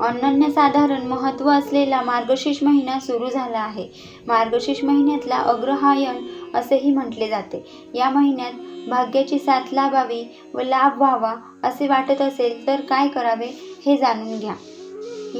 अनन्यसाधारण महत्त्व असलेला मार्गशीर्ष महिना सुरू झाला आहे. मार्गशीर्ष महिन्यातला अग्रहायण असेही म्हटले जाते. या महिन्यात भाग्याची साथ लाभावी व लाभ व्हावा असे वाटत असेल तर काय करावे हे जाणून घ्या.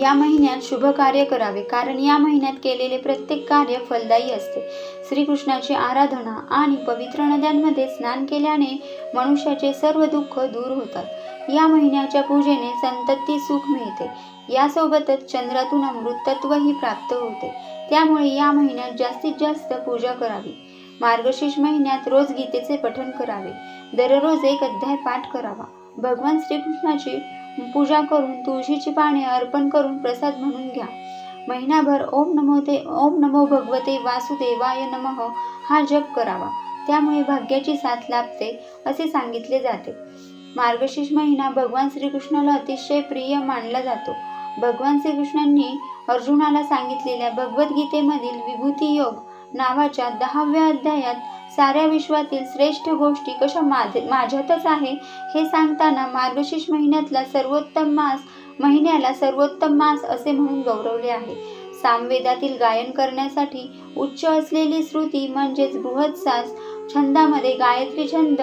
या महिन्यात शुभ कार्य करावे कारण या महिन्यात केलेले प्रत्येक कार्य फलदायी असते. श्रीकृष्णाची आराधना आणि पवित्र नद्यांमध्ये स्नान केल्याने मनुष्याचे सर्व दुःख दूर होतात. या महिन्याच्या पूजेने संतती सुख मिळते. यासोबतच चंद्रातून अमृतत्वही प्राप्त होते. त्यामुळे या महिन्यात जास्तीत जास्त पूजा करावी. मार्गशीर्ष महिन्यात रोज गीतेचे पठण करावे. दररोज एक अध्याय पाठ करावा. भगवान श्रीकृष्णाची पूजा करून तुळशीची पाने अर्पण करून प्रसाद म्हणून घ्या. महिनाभर ओम नमो ते ओम नमो भगवते वासुदेवाय नमः हा जप करावा. त्यामुळे भाग्याची साथ लाभते असे सांगितले जाते. मार्गशीर्ष महिना भगवान श्रीकृष्णाला अतिशय प्रिय मानला जातो. भगवान श्रीकृष्णांनी अर्जुनाला सांगितलेल्या भगवद्गीतेमधील विभूती योग नावाच्या दहाव्या अध्यायात साऱ्या विश्वातील श्रेष्ठ गोष्टी कशा माझ माझ्यातच आहे हे सांगताना मार्गशीर्ष महिन्यातला सर्वोत्तम मास महिन्याला सर्वोत्तम मास असे म्हणून गौरवले आहे. सामवेदातील गायन करण्यासाठी उच्च असलेली श्रुती म्हणजेच बृहत्सास छंदामध्ये गायत्री छंद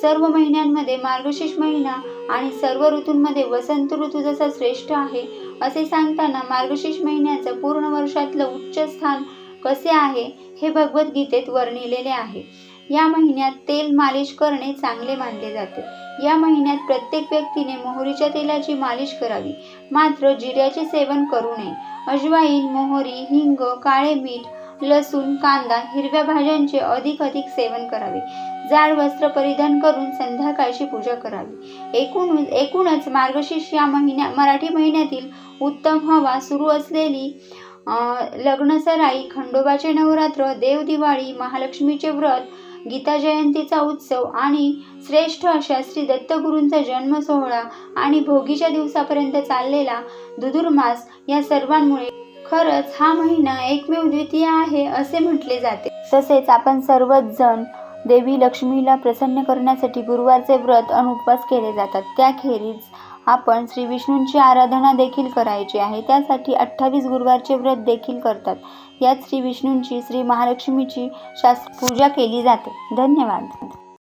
सर्व महिन्यांमध्ये मार्गशीर्ष महिना आणि सर्व ऋतूंमध्ये वसंत ऋतू जसा श्रेष्ठ आहे असे सांगताना मार्गशीर्ष महिन्याचं पूर्ण वर्षातलं उच्च स्थान कसे आहे हे भगवद्गीतेत वर्णिलेले आहे. या महिन्यात तेल मालिश करणे चांगले मानले जाते. या महिन्यात प्रत्येक व्यक्तीने मोहरीच्या तेलाची मालिश करावी. मात्र जिऱ्याचे सेवन करू नये. अजवाईन मोहरी हिंग काळे मीठ लसूण कांदा हिरव्या भाज्यांचे अधिक अधिक सेवन करावे. जाड वस्त्र परिधान करून संध्याकाळची पूजा करावी. एकूण एकूणच मार्गशीर्ष या महिन्या मराठी महिन्यातील उत्तम हवा सुरू असलेली लग्नसराई खंडोबाचे नवरात्र देवदिवाळी महालक्ष्मीचे व्रत गीता जयंतीचा उत्सव आणि श्रेष्ठ अशा श्री दत्तगुरूंचा जन्म सोहळा आणि भोगीच्या दिवसापर्यंत चाललेला दुदुर्मास या सर्वांमुळे खरंच हा महिना एकमेव द्वितीय आहे असे म्हटले जाते. तसेच आपण सर्वच जण देवी लक्ष्मीला प्रसन्न करण्यासाठी गुरुवारचे व्रत आणि उपवास केले जातात. त्याखेरीज आपण श्री विष्णूंची आराधना देखील करायची आहे. त्यासाठी अठ्ठावीस गुरुवारचे व्रत देखील करतात. यात श्री विष्णूंची श्री महालक्ष्मीची शास्त्र पूजा केली जाते. धन्यवाद.